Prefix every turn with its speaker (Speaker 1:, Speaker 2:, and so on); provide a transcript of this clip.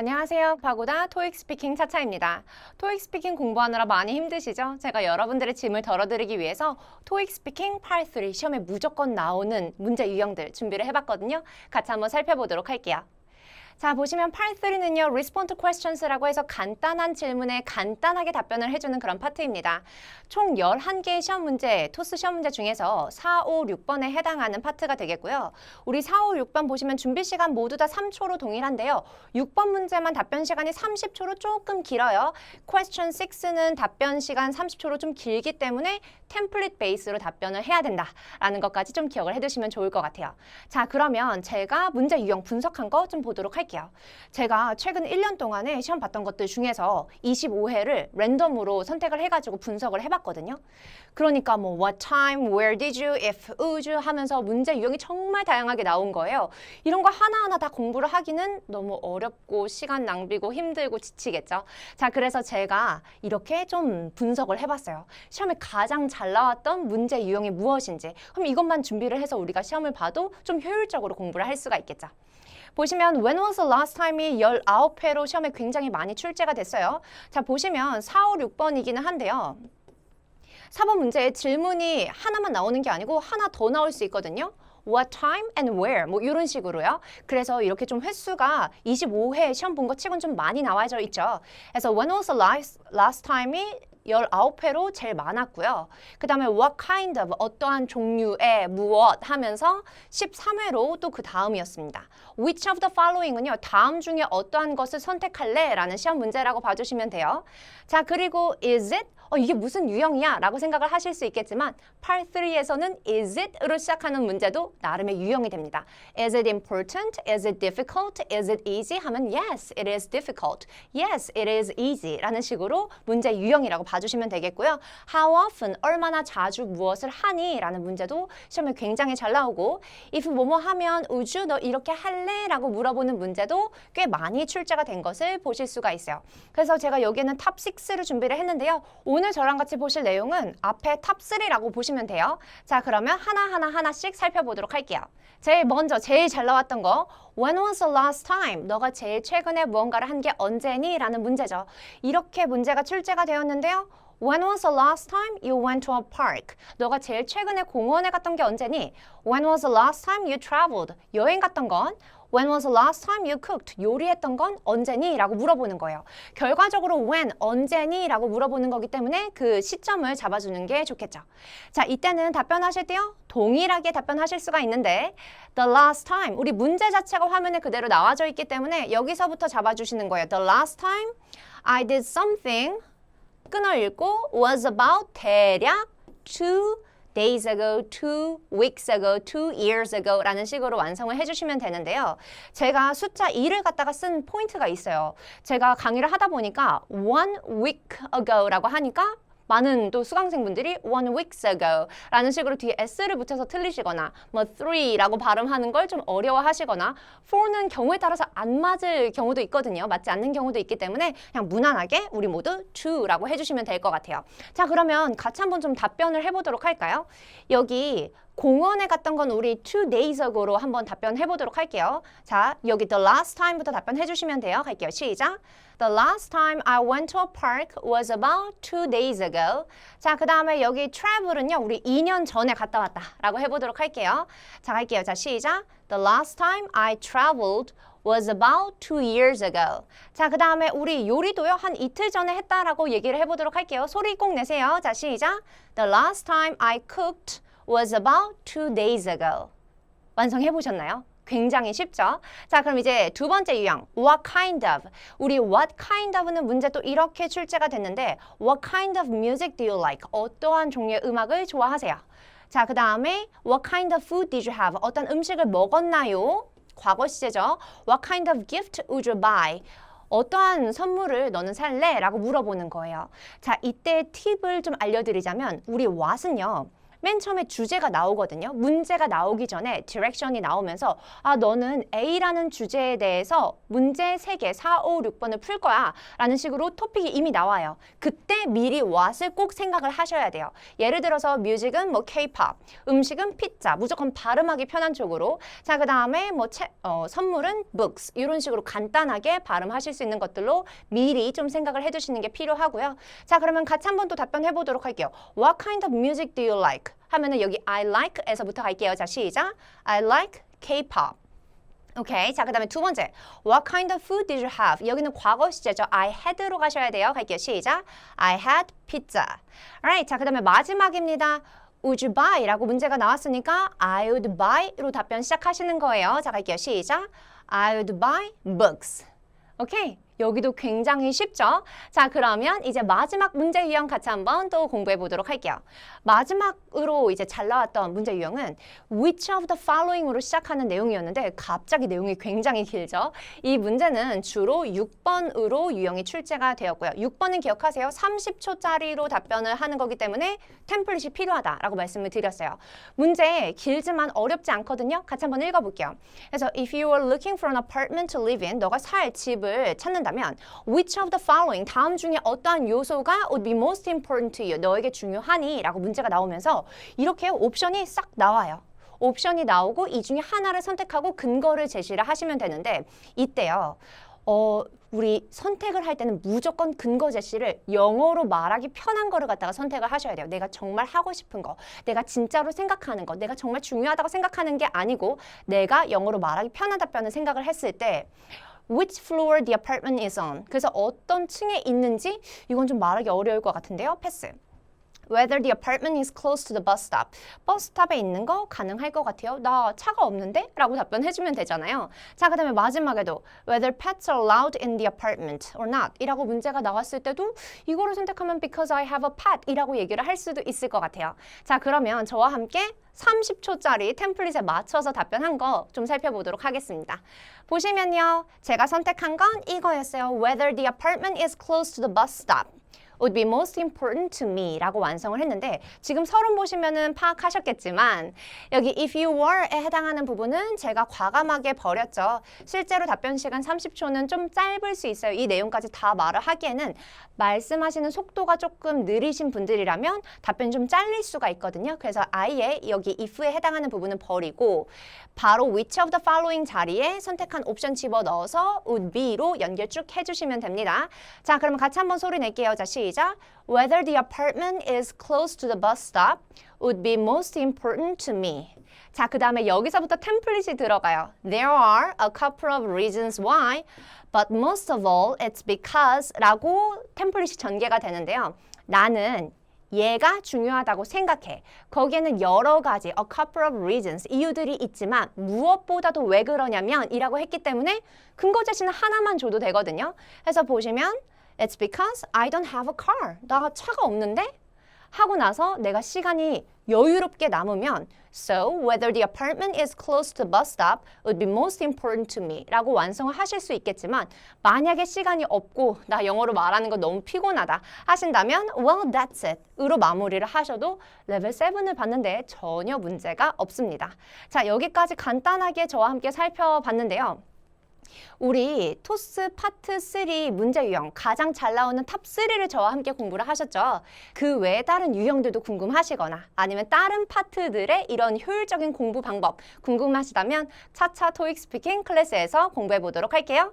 Speaker 1: 안녕하세요. 파고다 토익 스피킹 차차입니다. 토익 스피킹 공부하느라 많이 힘드시죠? 제가 여러분들의 짐을 덜어드리기 위해서 토익 스피킹 파트 3 시험에 무조건 나오는 문제 유형들 준비를 해봤거든요. 같이 한번 살펴보도록 할게요. 자, 보시면 파트 3는요, respond to questions라고 해서 간단한 질문에 간단하게 답변을 해주는 그런 파트입니다. 총 11개의 시험 문제, 토스 시험 문제 중에서 4, 5, 6번에 해당하는 파트가 되겠고요. 우리 4, 5, 6번 보시면 준비 시간 모두 다 3초로 동일한데요. 6번 문제만 답변 시간이 30초로 조금 길어요. question 6는 답변 시간 30초로 좀 길기 때문에 템플릿 베이스로 답변을 해야 된다라는 것까지 좀 기억을 해두시면 좋을 것 같아요. 자, 그러면 제가 문제 유형 분석한 거 좀 보도록 할게요. 제가 최근 1년 동안에 시험 봤던 것들 중에서 25회를 랜덤으로 선택을 해가지고 분석을 해봤거든요. 그러니까 뭐 what time, where did you, if, whose 하면서 문제 유형이 정말 다양하게 나온 거예요. 이런 거 하나하나 다 공부를 하기는 너무 어렵고 시간 낭비고 힘들고 지치겠죠. 자, 그래서 제가 이렇게 좀 분석을 해봤어요. 시험에 가장 잘 나왔던 문제 유형이 무엇인지. 그럼 이것만 준비를 해서 우리가 시험을 봐도 좀 효율적으로 공부를 할 수가 있겠죠. 보시면 when was the last time이 19회로 시험에 굉장히 많이 출제가 됐어요. 자, 보시면 4, 5, 6번이기는 한데요. 4번 문제에 질문이 하나만 나오는 게 아니고 하나 더 나올 수 있거든요. What time and where 뭐 이런 식으로요. 그래서 이렇게 좀 횟수가 25회 시험 본 것 치곤 좀 많이 나와져 있죠. 그래서 when was the last, last time이 19회로 제일 많았고요. 그 다음에 what kind of 어떠한 종류의 무엇 하면서 13회로 또 그 다음이었습니다. which of the following은요. 다음 중에 어떠한 것을 선택할래? 라는 시험 문제라고 봐주시면 돼요. 자 그리고 is it? 어, 이게 무슨 유형이야? 라고 생각을 하실 수 있겠지만 Part 3에서는 is it?으로 시작하는 문제도 나름의 유형이 됩니다. Is it important? Is it difficult? Is it easy? 하면 yes, it is difficult. Yes, it is easy. 라는 식으로 문제 유형이라고 봐주시면 되겠고요. How often? 얼마나 자주 무엇을 하니? 라는 문제도 시험에 굉장히 잘 나오고 if 뭐뭐 하면 우주 너 이렇게 할래? 라고 물어보는 문제도 꽤 많이 출제가 된 것을 보실 수가 있어요. 그래서 제가 여기에는 탑 6를 준비를 했는데요. 오늘 저랑 같이 보실 내용은 앞에 탑 3라고 보시면 돼요. 자, 그러면 하나하나 하나씩 살펴보도록 할게요. 제일 먼저 제일 잘 나왔던 거 When was the last time? 너가 제일 최근에 무언가를 한 게 언제니? 라는 문제죠. 이렇게 문제가 출제가 되었는데요. When was the last time you went to a park? 너가 제일 최근에 공원에 갔던 게 언제니? When was the last time you traveled? 여행 갔던 건? When was the last time you cooked? 요리했던 건 언제니? 라고 물어보는 거예요. 결과적으로 when, 언제니? 라고 물어보는 거기 때문에 그 시점을 잡아주는 게 좋겠죠. 자, 이때는 답변하실 때요. 동일하게 답변하실 수가 있는데 the last time, 우리 문제 자체가 화면에 그대로 나와져 있기 때문에 여기서부터 잡아주시는 거예요. The last time I did something 끊어 읽고 was about 대략 two days ago, two weeks ago, two years ago 라는 식으로 완성을 해주시면 되는데요. 제가 숫자 2를 갖다가 쓴 포인트가 있어요. 제가 강의를 하다 보니까 one week ago 라고 하니까 많은 또 수강생분들이 one weeks ago 라는 식으로 뒤에 s를 붙여서 틀리시거나 뭐 three라고 발음하는 걸 좀 어려워하시거나 for는 경우에 따라서 안 맞을 경우도 있거든요. 맞지 않는 경우도 있기 때문에 그냥 무난하게 우리 모두 to라고 해주시면 될 것 같아요. 자 그러면 같이 한번 좀 답변을 해보도록 할까요? 여기 공원에 갔던 건 우리 two days ago로 한번 답변해 보도록 할게요. 자, 여기 the last time부터 답변해 주시면 돼요. 갈게요. 시작. The last time I went to a park was about two days ago. 자, 그 다음에 여기 travel은요, 우리 2년 전에 갔다 왔다 라고 해보도록 할게요. 자, 갈게요. 자, 시작. The last time I traveled was about two years ago. 자, 그 다음에 우리 요리도요, 한 이틀 전에 했다라고 얘기를 해보도록 할게요. 소리 꼭 내세요. 자, 시작. The last time I cooked was about two days ago. 완성해 보셨나요? 굉장히 쉽죠? 자, 그럼 이제 두 번째 유형, what kind of. 우리 what kind of는 문제 또 이렇게 출제가 됐는데, what kind of music do you like? 어떠한 종류의 음악을 좋아하세요? 자, 그 다음에 what kind of food did you have? 어떤 음식을 먹었나요? 과거 시제죠. What kind of gift would you buy? 어떠한 선물을 너는 살래? 라고 물어보는 거예요. 자, 이때 팁을 좀 알려드리자면 우리 what은요. 맨 처음에 주제가 나오거든요. 문제가 나오기 전에 디렉션이 나오면서 아 너는 A라는 주제에 대해서 문제 3개 4, 5, 6번을 풀 거야 라는 식으로 토픽이 이미 나와요. 그때 미리 what을 꼭 생각을 하셔야 돼요. 예를 들어서 뮤직은 뭐 K-pop, 음식은 피자, 무조건 발음하기 편한 쪽으로 자 그 다음에 뭐 책, 어, 선물은 books 이런 식으로 간단하게 발음하실 수 있는 것들로 미리 좀 생각을 해두시는 게 필요하고요. 자 그러면 같이 한번 또 답변해 보도록 할게요. What kind of music do you like? 하면은 여기 I like에서부터 갈게요. 자 시작. I like K-pop. 오케이. 자, 그 다음에 두 번째. What kind of food did you have? 여기는 과거 시제죠. I had로 가셔야 돼요. 갈게요. 시작. I had pizza. Alright. 자, 그 다음에 마지막입니다. Would you buy? 라고 문제가 나왔으니까 I would buy로 답변 시작하시는 거예요. 자, 갈게요. 시작. I would buy books. 오케이. 여기도 굉장히 쉽죠? 자, 그러면 이제 마지막 문제 유형 같이 한번 또 공부해 보도록 할게요. 마지막으로 이제 잘 나왔던 문제 유형은 which of the following으로 시작하는 내용이었는데 갑자기 내용이 굉장히 길죠? 이 문제는 주로 6번으로 유형이 출제가 되었고요. 6번은 기억하세요. 30초짜리로 답변을 하는 거기 때문에 템플릿이 필요하다라고 말씀을 드렸어요. 문제 길지만 어렵지 않거든요. 같이 한번 읽어볼게요. 그래서 if you are looking for an apartment to live in, 너가 살 집을 찾는다 면 which of the following 다음 중에 어떠한 요소가 would be most important to you 너에게 중요하니? 라고 문제가 나오면서 이렇게 옵션이 싹 나와요. 옵션이 나오고 이 중에 하나를 선택하고 근거를 제시를 하시면 되는데 이때요. 어, 우리 선택을 할 때는 무조건 근거 제시를 영어로 말하기 편한 거를 갖다가 선택을 하셔야 돼요. 내가 정말 하고 싶은 거, 내가 진짜로 생각하는 거, 내가 정말 중요하다고 생각하는 게 아니고 내가 영어로 말하기 편한 답변을 생각을 했을 때 which floor the apartment is on. 그래서 어떤 층에 있는지 이건 좀 말하기 어려울 것 같은데요. 패스. Whether the apartment is close to the bus stop. 버스 스탑에 있는 거 가능할 것 같아요. 나 차가 없는데? 라고 답변해 주면 되잖아요. 자, 그 다음에 마지막에도 Whether pets are allowed in the apartment or not. 이라고 문제가 나왔을 때도 이거를 선택하면 because I have a pet 이라고 얘기를 할 수도 있을 것 같아요. 자, 그러면 저와 함께 30초짜리 템플릿에 맞춰서 답변한 거 좀 살펴보도록 하겠습니다. 보시면요. 제가 선택한 건 이거였어요. Whether the apartment is close to the bus stop. Would be most important to me 라고 완성을 했는데 지금 서론 보시면은 파악하셨겠지만 여기 if you were에 해당하는 부분은 제가 과감하게 버렸죠. 실제로 답변 시간 30초는 좀 짧을 수 있어요. 이 내용까지 다 말을 하기에는 말씀하시는 속도가 조금 느리신 분들이라면 답변이 좀 잘릴 수가 있거든요. 그래서 아예 여기 if에 해당하는 부분은 버리고 바로 which of the following 자리에 선택한 옵션 집어 넣어서 would be로 연결 쭉 해주시면 됩니다. 자, 그러면 같이 한번 소리 낼게요. 자, 시 작. Whether the apartment is close to the bus stop would be most important to me. 자, 그 다음에 여기서부터 템플릿이 들어가요. There are a couple of reasons why, but most of all, it's because 라고 템플릿이 전개가 되는데요. 나는 얘가 중요하다고 생각해. 거기에는 여러 가지, a couple of reasons, 이유들이 있지만 무엇보다도 왜 그러냐면 이라고 했기 때문에 근거 제시는 하나만 줘도 되거든요. 그래서 보시면 It's because I don't have a car. 나 차가 없는데? 하고 나서 내가 시간이 여유롭게 남으면 So whether the apartment is close to bus stop would be most important to me 라고 완성을 하실 수 있겠지만 만약에 시간이 없고 나 영어로 말하는 거 너무 피곤하다 하신다면 Well that's it 으로 마무리를 하셔도 레벨 7을 봤는데 전혀 문제가 없습니다. 자 여기까지 간단하게 저와 함께 살펴봤는데요. 우리 토스 파트 3 문제 유형 가장 잘 나오는 탑 3를 저와 함께 공부를 하셨죠. 그 외에 다른 유형들도 궁금하시거나 아니면 다른 파트들의 이런 효율적인 공부 방법 궁금하시다면 차차 토익 스피킹 클래스에서 공부해 보도록 할게요.